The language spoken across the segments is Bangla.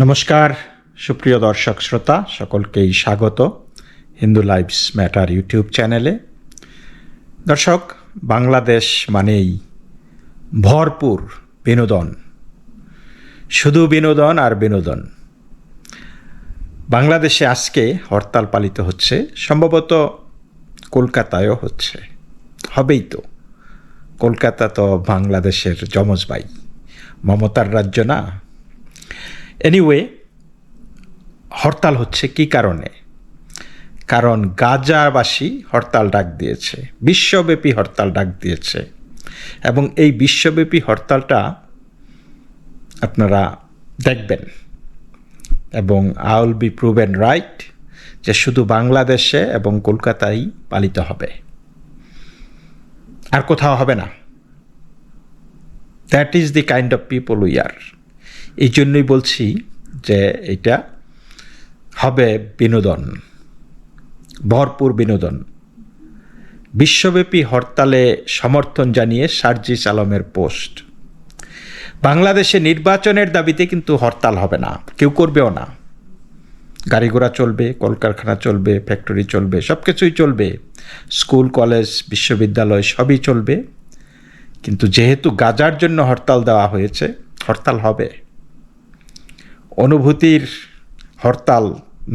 নমস্কার, সুপ্রিয় দর্শক শ্রোতা, সকলকেই স্বাগত হিন্দু লাইভস ম্যাটার ইউটিউব চ্যানেলে। দর্শক, বাংলাদেশ মানেই ভরপুর বিনোদন। শুধু বিনোদন আর বিনোদন। বাংলাদেশে আজকে হরতাল পালিত হচ্ছে, সম্ভবত কলকাতায়ও হচ্ছে। হবেই তো। কলকাতা তো বাংলাদেশের যমজ ভাই। মমতার রাজ্য না। এনিওয়ে হরতাল হচ্ছে কি কারণে? কারণ গাজাবাসী হরতাল ডাক দিয়েছে, বিশ্বব্যাপী হরতাল ডাক দিয়েছে। এবং এই বিশ্বব্যাপী হরতালটা আপনারা দেখবেন। এবং আউল বি প্রুভেন রাইট যে শুধু বাংলাদেশে এবং কলকাতায় পালিত হবে। আর কোথাও হবে না। That is the kind of people we are এই জন্যই বলছি যে এটা হবে বিনোদন, ভরপুর বিনোদন। বিশ্বব্যাপী হরতালে সমর্থন জানিয়ে সার্জিস আলমের পোস্ট। বাংলাদেশে নির্বাচনের দাবিতে কিন্তু হরতাল হবে না, কেউ করবেও না। গাড়ি ঘোড়া চলবে, কলকারখানা চলবে, ফ্যাক্টরি চলবে সব কিছুই চলবে। স্কুল, কলেজ, বিশ্ববিদ্যালয় সবই চলবে। কিন্তু যেহেতু গাজার জন্য হরতাল দেওয়া হয়েছে, হরতাল হবে। অনুভূতির হরতাল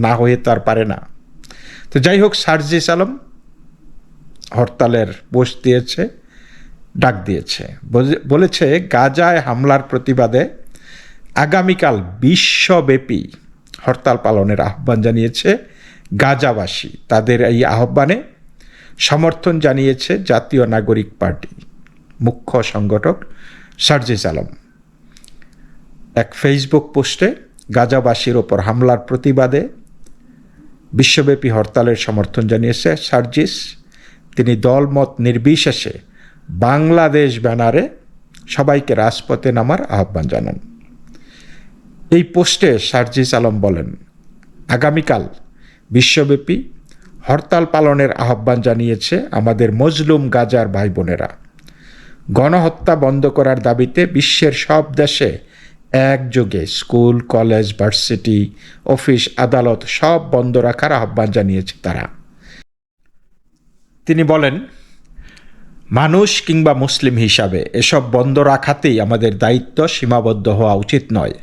না হয়ে তো আর পারে না। তো যাই হোক, সার্জিস আলম হরতালের বোস দিয়েছে, ডাক দিয়েছে। বলেছে, গাজায় হামলার প্রতিবাদে আগামীকাল বিশ্বব্যাপী হরতাল পালনের আহ্বান জানিয়েছে গাজাবাসী। তাদের এই আহ্বানে সমর্থন জানিয়েছে জাতীয় নাগরিক পার্টি মুখ্য সংগঠক সার্জিস আলম। এক ফেসবুক পোস্টে গাজাবাসীর ওপর হামলার প্রতিবাদে বিশ্বব্যাপী হরতালের সমর্থন জানিয়েছে সার্জিস। তিনি দলমত নির্বিশেষে বাংলাদেশ ব্যানারে সবাইকে রাজপথে নামার আহ্বান জানান। এই পোস্টে সার্জিস আলম বলেন, আগামীকাল বিশ্বব্যাপী হরতাল পালনের আহ্বান জানিয়েছে আমাদের মজলুম গাজার ভাই বোনেরা গণহত্যা বন্ধ করার দাবিতে বিশ্বের সব দেশে একযোগে স্কুল, কলেজ, ভার্সিটি, অফিস, আদালত সব বন্ধ রাখার আহ্বান জানিয়েছে তারা। তিনি বলেন, মানুষ কিংবা মুসলিম হিসাবে এসব বন্ধ রাখাতেই আমাদের দায়িত্ব সীমাবদ্ধ হওয়া উচিত নয়।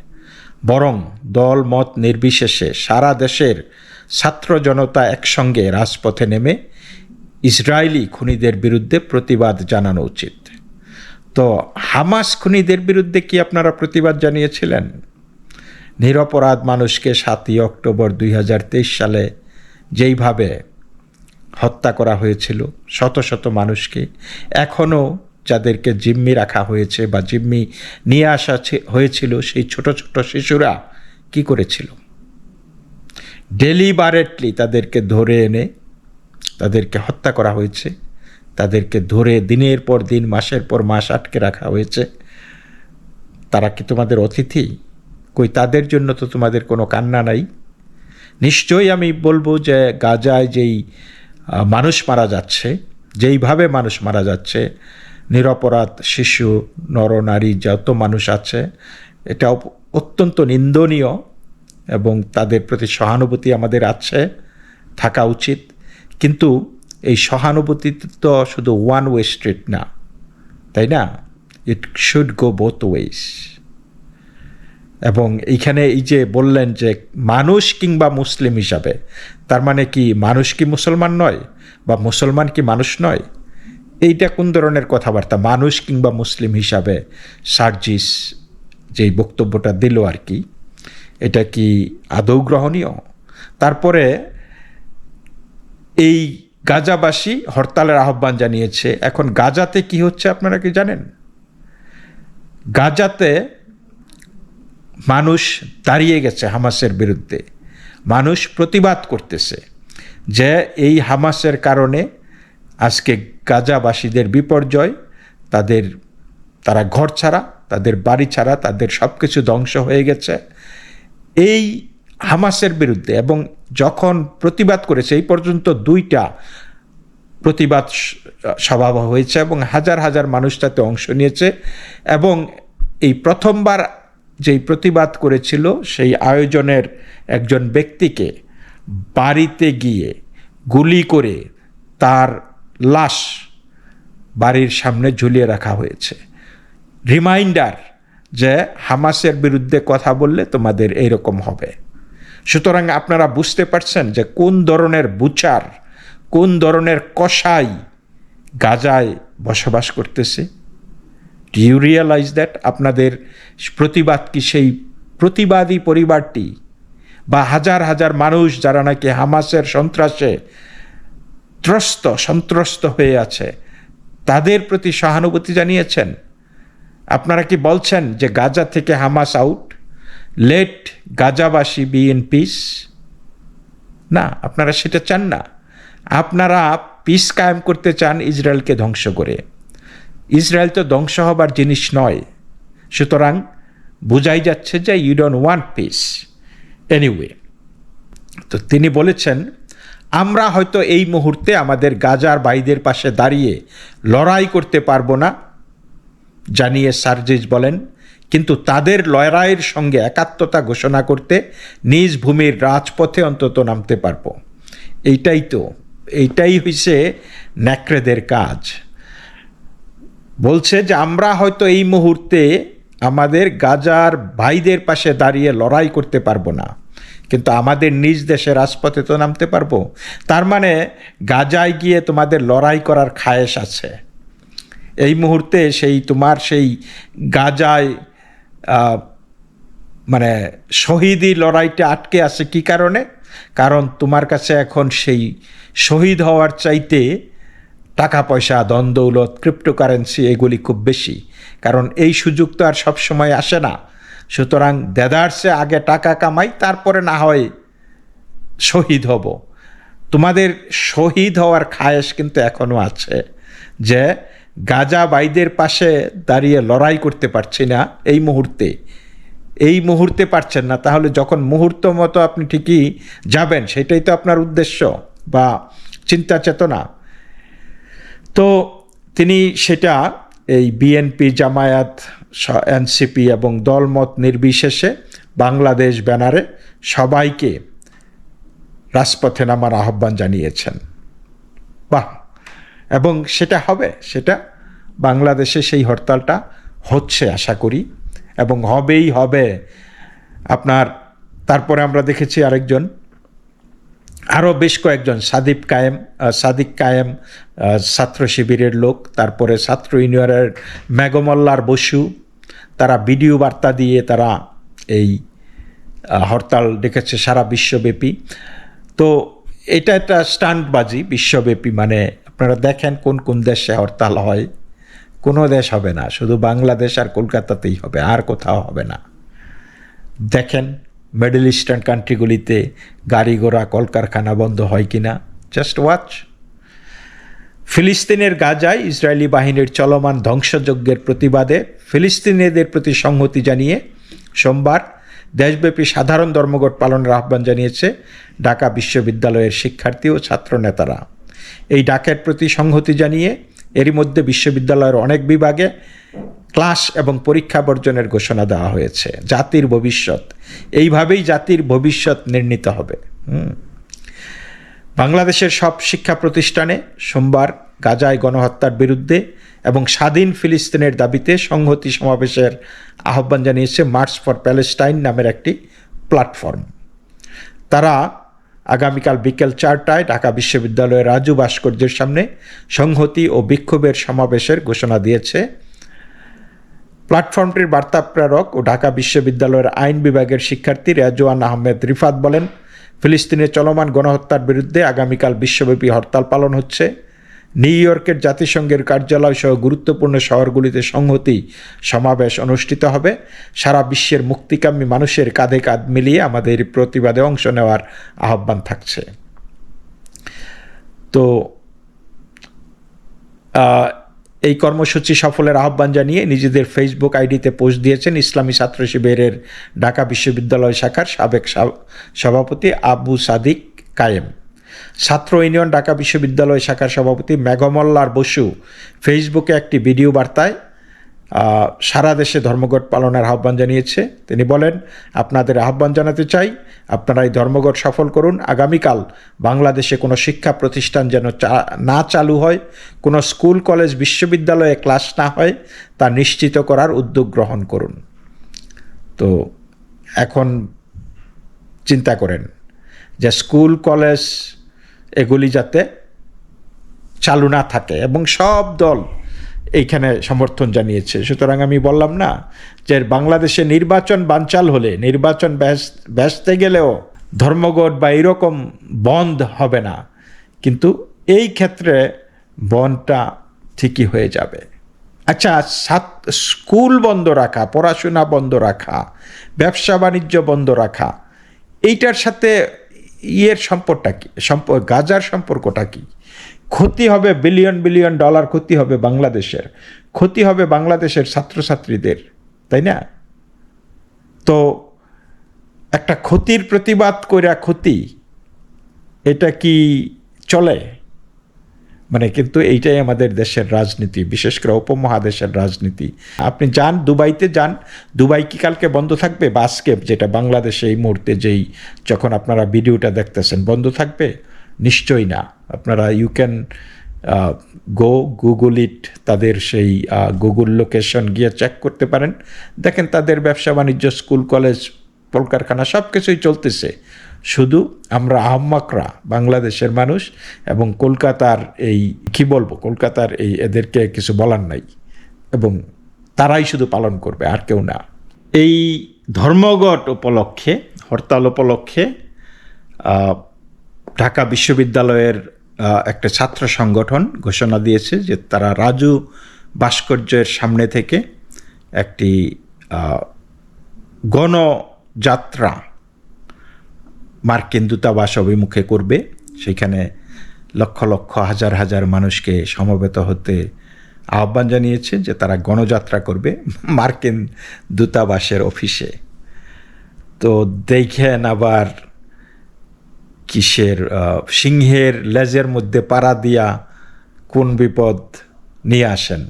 বরং দল, মত নির্বিশেষে সারা দেশের ছাত্র জনতা একসঙ্গে রাজপথে নেমে ইসরায়েলি খুনিদের বিরুদ্ধে প্রতিবাদ জানানো উচিত। তো হামাস খুনিদের বিরুদ্ধে কি আপনারা প্রতিবাদ জানিয়েছিলেন? নিরপরাধ মানুষকে সাতই অক্টোবর দুই হাজার তেইশ সালে যেইভাবে হত্যা করা হয়েছিল, শত শত মানুষকে, এখনও যাদেরকে জিম্মি রাখা হয়েছে বা জিম্মি নিয়ে আসা হয়েছিল সেই ছোট ছোট শিশুরা কি করেছিল? ডেলিবারেটলি তাদেরকে ধরে এনে তাদেরকে হত্যা করা হয়েছে। তাদেরকে ধরে দিনের পর দিন, মাসের পর মাস আটকে রাখা হয়েছে। তারা কি তোমাদের অতিথি? কই তাদের জন্য তো তোমাদের কোনো কান্না নাই? নিশ্চয়ই আমি বলব যে গাজায় যেই মানুষ মারা যাচ্ছে, যেইভাবে মানুষ মারা যাচ্ছে, নিরপরাধ শিশু নরনারী যত মানুষ আছে, এটা অত্যন্ত নিন্দনীয় এবং তাদের প্রতি সহানুভূতি আমাদের আছে, থাকা উচিত। কিন্তু এই সহানুভূতি তো শুধু ওয়ান ওয়ে স্ট্রিট না, তাই না? ইট শুড গো বোথ ওয়েস এবং এইখানে এই যে বললেন যে মানুষ কিংবা মুসলিম হিসাবে, তার মানে কি মানুষ কি মুসলমান নয় বা মুসলমান কি মানুষ নয়? এইটা কোন ধরনের কথাবার্তা? মানুষ কিংবা মুসলিম হিসাবে সার্জিস যেই বক্তব্যটা দিল আর কি, এটা কি আদৌ গ্রহণীয়? তারপরে এই গাজাবাসী হরতালের আহ্বান জানিয়েছে। এখন গাজাতে কি হচ্ছে আপনারা কি জানেন? গাজাতে মানুষ দাঁড়িয়ে গেছে হামাসের বিরুদ্ধে। মানুষ প্রতিবাদ করতেছে যে এই হামাসের কারণে আজকে গাজাবাসীদের বিপর্যয়, তাদের, তারা ঘর ছাড়া, তাদের বাড়ি ছাড়া, তাদের সব কিছু ধ্বংস হয়ে গেছে। এই হামাসের বিরুদ্ধে এবং যখন প্রতিবাদ করেছে এই পর্যন্ত দুইটা প্রতিবাদ সভা হয়েছে এবং হাজার হাজার মানুষ তাতে অংশ নিয়েছে এবং এই প্রথমবার যেই প্রতিবাদ করেছিল সেই আয়োজনের একজন ব্যক্তিকে বাড়িতে গিয়ে গুলি করে তার লাশ বাড়ির সামনে ঝুলিয়ে রাখা হয়েছে। রিমাইন্ডার যে হামাসের বিরুদ্ধে কথা বললে তোমাদের এইরকম হবে। সুতরাং আপনারা বুঝতে পারছেন যে কোন ধরনের বুচার, কোন ধরনের কষাই গাজায় বসবাস করতেছে। ইউ রিয়েলাইজ দ্যাট আপনাদের প্রতিবাদ কি সেই প্রতিবাদী পরিবারটি? বা হাজার হাজার মানুষ যারা নাকি হামাসের সন্ত্রাসে ত্রস্ত, সন্ত্রস্ত হয়ে আছে, তাদের প্রতি সহানুভূতি জানিয়েছেন? আপনারা কি বলছেন যে গাজা থেকে হামাস আউট লেট গাজাবাসী বি ইন পিস না, আপনারা সেটা চান না। আপনারা পিস কায়েম করতে চান ইসরায়েলকে ধ্বংস করে। ইসরায়েল তো ধ্বংস হবার জিনিস নয়। সুতরাং বোঝাই যাচ্ছে যে you don't want peace anyway তো তিনি বলেছেন, আমরা হয়তো এই মুহূর্তে আমাদের গাজার বাইদের পাশে দাঁড়িয়ে লড়াই করতে পারব না। জানিয়ে সার্জিস বলেন কিন্তু তাদের লড়াইয়ের সঙ্গে একাত্মতা ঘোষণা করতে নিজ ভূমির রাজপথে অন্তত নামতে পারব। এইটাই তো, এইটাই হইছে ন্যাকড়েদের কাজ। বলছে যে আমরা হয়তো এই মুহূর্তে আমাদের গাজার ভাইদের পাশে দাঁড়িয়ে লড়াই করতে পারব না, কিন্তু আমাদের নিজ দেশে রাজপথে তো নামতে পারব। তার মানে গাজায় গিয়ে তোমাদের লড়াই করার খায়েশ আছে। এই মুহূর্তে সেই তোমার সেই গাজায় মানে শহীদি লড়াইটা আটকে আছে কি কারণে? কারণ তোমার কাছে এখন সেই শহীদ হওয়ার চাইতে টাকা পয়সা দ্বন্দ্বৌলত ক্রিপ্টোকারেন্সি এগুলি খুব বেশি। কারণ এই সুযোগ তো আর সব সময় আসে না। সুতরাং দেদার্সে আগে টাকা কামাই, তারপরে না হয় শহীদ হব। তোমাদের শহীদ হওয়ার খায়েশ কিন্তু এখনও আছে যে গাজা বাইদের পাশে দাঁড়িয়ে লড়াই করতে পারছি না এই মুহূর্তে। এই মুহূর্তে পারছেন না। তাহলে যখন মুহূর্ত মতো আপনি ঠিকই যাবেন, সেটাই তো আপনার উদ্দেশ্য বা চিন্তা চেতনা। তো তিনি সেটা এই বিএনপি জামায়াত এনসিপি এবং দলমত নির্বিশেষে বাংলাদেশ ব্যানারে সবাইকে রাজপথে নামার আহ্বান জানিয়েছেন। বাহ! এবং সেটা হবে, সেটা বাংলাদেশে সেই হরতালটা হচ্ছে আশা করি, এবং হবেই হবে। আপনার, তারপরে আমরা দেখেছি আরেকজন, আরও বেশ কয়েকজন সাদিক কায়েম সাদিক কায়েম ছাত্র শিবিরের লোক, তারপরে ছাত্র ইউনিয়নের মেঘমল্লার বসু, তারা ভিডিও বার্তা দিয়ে তারা এই হরতাল ডেকেছে সারা বিশ্বব্যাপী। তো এটা একটা স্টান্টবাজি, বিশ্বব্যাপী মানে আপনারা দেখেন কোন কোন দেশে হরতাল হয়। কোনো দেশ হবে না, শুধু বাংলাদেশ আর কলকাতাতেই হবে, আর কোথাও হবে না। দেখেন মিডল ইস্টার্ন কান্ট্রিগুলিতে গাড়ি ঘোড়া, কলকারখানা বন্ধ হয় কি না জাস্ট ওয়াচ ফিলিস্তিনের গাজায় ইসরায়েলি বাহিনীর চলমান ধ্বংসযজ্ঞের প্রতিবাদে ফিলিস্তিনিদের প্রতি সংহতি জানিয়ে সোমবার দেশব্যাপী সাধারণ ধর্মঘট পালনের আহ্বান জানিয়েছে ঢাকা বিশ্ববিদ্যালয়ের শিক্ষার্থী ও ছাত্র নেতারা এই ডাকের প্রতি সংহতি জানিয়ে এরই মধ্যে বিশ্ববিদ্যালয়ের অনেক বিভাগে ক্লাস এবং পরীক্ষা বর্জনের ঘোষণা দেওয়া হয়েছে। জাতির ভবিষ্যৎ। এইভাবেই জাতির ভবিষ্যৎ নির্ণীত হবে। বাংলাদেশের সব শিক্ষা প্রতিষ্ঠানে সোমবার গাজায় গণহত্যার বিরুদ্ধে এবং স্বাধীন ফিলিস্তিনের দাবিতে সংহতি সমাবেশের আহ্বান জানিয়েছে মার্চ ফর প্যালেস্টাইন নামের একটি প্ল্যাটফর্ম। তারা আগামীকাল বিকেল চারটায় ঢাকা বিশ্ববিদ্যালয়ের রাজু ভাস্কর্যের সামনে সংহতি ও বিক্ষোভের সমাবেশের ঘোষণা দিয়েছে। প্ল্যাটফর্মটির বার্তা প্রেরক ও ঢাকা বিশ্ববিদ্যালয়ের আইন বিভাগের শিক্ষার্থী রেজওয়ান আহমেদ রিফাত বলেন, ফিলিস্তিনে চলমান গণহত্যার বিরুদ্ধে আগামীকাল বিশ্বব্যাপী হরতাল পালন হচ্ছে। নিউ ইয়র্কের জাতিসংঘের কার্যালয় সহ গুরুত্বপূর্ণ শহরগুলিতে সংহতি সমাবেশ অনুষ্ঠিত হবে। সারা বিশ্বের মুক্তিকামী মানুষের কাঁধে কাঁধ মিলিয়ে আমাদের প্রতিবাদে অংশ নেওয়ার আহ্বান থাকছে। তো এই কর্মসূচি সফলের আহ্বান জানিয়ে নিজেদের ফেসবুক আইডিতে পোস্ট দিয়েছেন ইসলামী ছাত্র শিবিরের ঢাকা বিশ্ববিদ্যালয় শাখার সাবেক সভাপতি আবু সাদিক কায়েম। ছাত্র ইউনিয়ন ঢাকা বিশ্ববিদ্যালয় শাখার সভাপতি মেঘমল্লার বসু ফেসবুকে একটি ভিডিও বার্তায় সারা দেশে ধর্মঘট পালনের আহ্বান জানিয়েছে। তিনি বলেন, আপনাদের আহ্বান জানাতে চাই, আপনারা এই ধর্মঘট সফল করুন। আগামীকাল বাংলাদেশে কোনো শিক্ষা প্রতিষ্ঠান যেন না চালু হয়, কোনো স্কুল, কলেজ, বিশ্ববিদ্যালয়ে ক্লাস না হয়, তা নিশ্চিত করার উদ্যোগ গ্রহণ করুন। তো এখন চিন্তা করেন যে স্কুল, কলেজ এগুলি যাতে চালু না থাকে এবং সব দল এইখানে সমর্থন জানিয়েছে। সুতরাং আমি বললাম, না, যে বাংলাদেশে নির্বাচন বানচাল হলে, নির্বাচন ব্যাস- ব্যস্তে গেলেও ধর্মঘট বা এরকম বন্ধ হবে না। কিন্তু এই ক্ষেত্রে বনটা ঠিকই হয়ে যাবে। আচ্ছা সাত, স্কুল বন্ধ রাখা, পড়াশোনা বন্ধ রাখা, ব্যবসা বাণিজ্য বন্ধ রাখা, এইটার সাথে ইয়ের সম্পদটা কি? গাজার সম্পর্কটা কি? ক্ষতি হবে বিলিয়ন বিলিয়ন ডলার ক্ষতি হবে বাংলাদেশের। ক্ষতি হবে বাংলাদেশের ছাত্রছাত্রীদের, তাই না? তো একটা ক্ষতির প্রতিবাদ কইরা ক্ষতি, এটা কি চলে? মানে কিন্তু এইটাই আমাদের দেশের রাজনীতি, বিশেষ করে উপমহাদেশের রাজনীতি। আপনি যান দুবাইতে যান, দুবাই কি কালকে বন্ধ থাকবে? বা আজকে যেটা বাংলাদেশে এই মুহূর্তে যেই যখন আপনারা ভিডিওটা দেখতেছেন, বন্ধ থাকবে? নিশ্চয়ই না। আপনারা you can go google it তাদের সেই গুগল লোকেশন গিয়ে চেক করতে পারেন। দেখেন তাদের ব্যবসা বাণিজ্য স্কুল কলেজ কলকারখানা সব কিছুই চলতেছে। শুধু আমরা আহম্মকরা বাংলাদেশের মানুষ এবং কলকাতার এই, কি বলব, কলকাতার এই এদেরকে কিছু বলার নাই এবং তারাই শুধু পালন করবে, আর কেউ না। এই ধর্মঘট উপলক্ষে, হরতাল উপলক্ষে ঢাকা বিশ্ববিদ্যালয়ের একটা ছাত্র সংগঠন ঘোষণা দিয়েছে যে তারা রাজু ভাস্কর্যের সামনে থেকে একটি গণযাত্রা মার্কিন দূতাবাস অভিমুখে করবে। সেখানে লক্ষ লক্ষ হাজার হাজার মানুষকে সমবেত হতে আহ্বান জানিয়েছে যে তারা গণযাত্রা করবে মার্কিন দূতাবাসের অফিসে। তো দেখেন আবার কিসের সিংহের লেজের মধ্যে পাড়া দিয়া কোন বিপদ নিয়ে আসেন।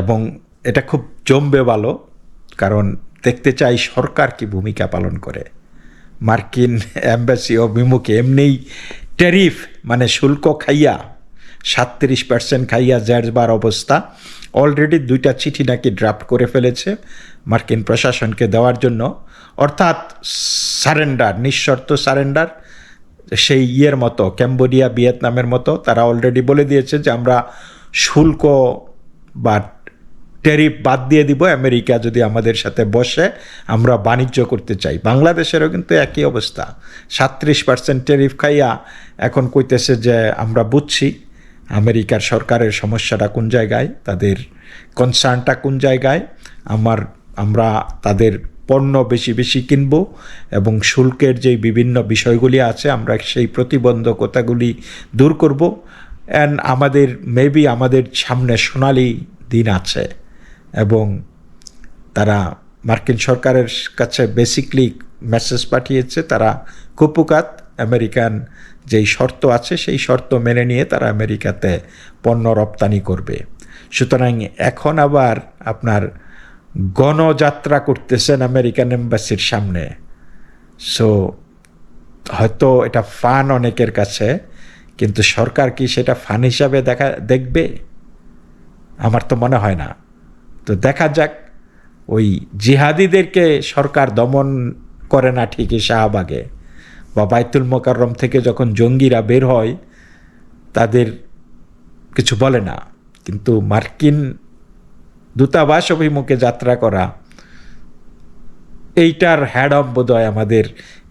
এবং এটা খুব জমবে ভালো, কারণ দেখতে চাই সরকার কি ভূমিকা পালন করে। মার্কিন অ্যাম্বাসি অভিমুখে এমনিই ট্যারিফ মানে শুল্ক খাইয়া, সাতত্রিশ পার্সেন্ট খাইয়া জ্যাজবার অবস্থা। অলরেডি দুইটা চিঠি নাকি ড্রাফট করে ফেলেছে মার্কিন প্রশাসনকে দেওয়ার জন্য। অর্থাৎ সারেন্ডার, নিঃশর্ত সারেন্ডার, সেই ইয়ের মতো, ক্যাম্বোডিয়া, ভিয়েতনামের মতো, তারা অলরেডি বলে দিয়েছে যে আমরা শুল্ক বা ট্যারিফ বাদ দিয়ে দিব, আমেরিকা যদি আমাদের সাথে বসে আমরা বাণিজ্য করতে চাই। বাংলাদেশেরও কিন্তু একই অবস্থা। সাত্রিশ পার্সেন্ট ট্যারিফ খাইয়া এখন কইতেছে যে আমরা বুঝছি আমেরিকার সরকারের সমস্যাটা কোন জায়গায়, তাদের কনসার্নটা কোন জায়গায়, আমার, আমরা তাদের পণ্য বেশি বেশি কিনব এবং শুল্কের যে বিভিন্ন বিষয়গুলি আছে আমরা সেই প্রতিবন্ধকতাগুলি দূর করব। অ্যান্ড আমাদের মেবি আমাদের সামনে সোনালি দিন আছে। এবং তারা মার্কিন সরকারের কাছে বেসিকলি মেসেজ পাঠিয়েছে, তারা কুপুকাত আমেরিকান যেই শর্ত আছে, সেই শর্ত মেনে নিয়ে তারা আমেরিকাতে পণ্য রপ্তানি করবে। সুতরাং এখন আবার আপনার গণযাত্রা করতেছেন আমেরিকান এম্বাসির সামনে। সো হয়তো এটা ফান অনেকের কাছে, কিন্তু সরকার কি সেটা ফান হিসাবে দেখা, দেখবে? আমার তো মনে হয় না। তো দেখা যাক, ওই জিহাদিদেরকে সরকার দমন করে না ঠিকই শাহবাগে বা বাইতুল মোকাররম থেকে যখন জঙ্গিরা বের হয়, তাদের কিছু বলে না। কিন্তু মার্কিন দূতাবাস অভিমুখে যাত্রা করা, এইটার হ্যাডম বোধহয় আমাদের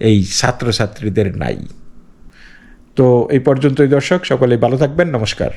এই ছাত্রছাত্রীদের নাই। তো এই পর্যন্তই দর্শক সকলে ভালো থাকবেন, নমস্কার।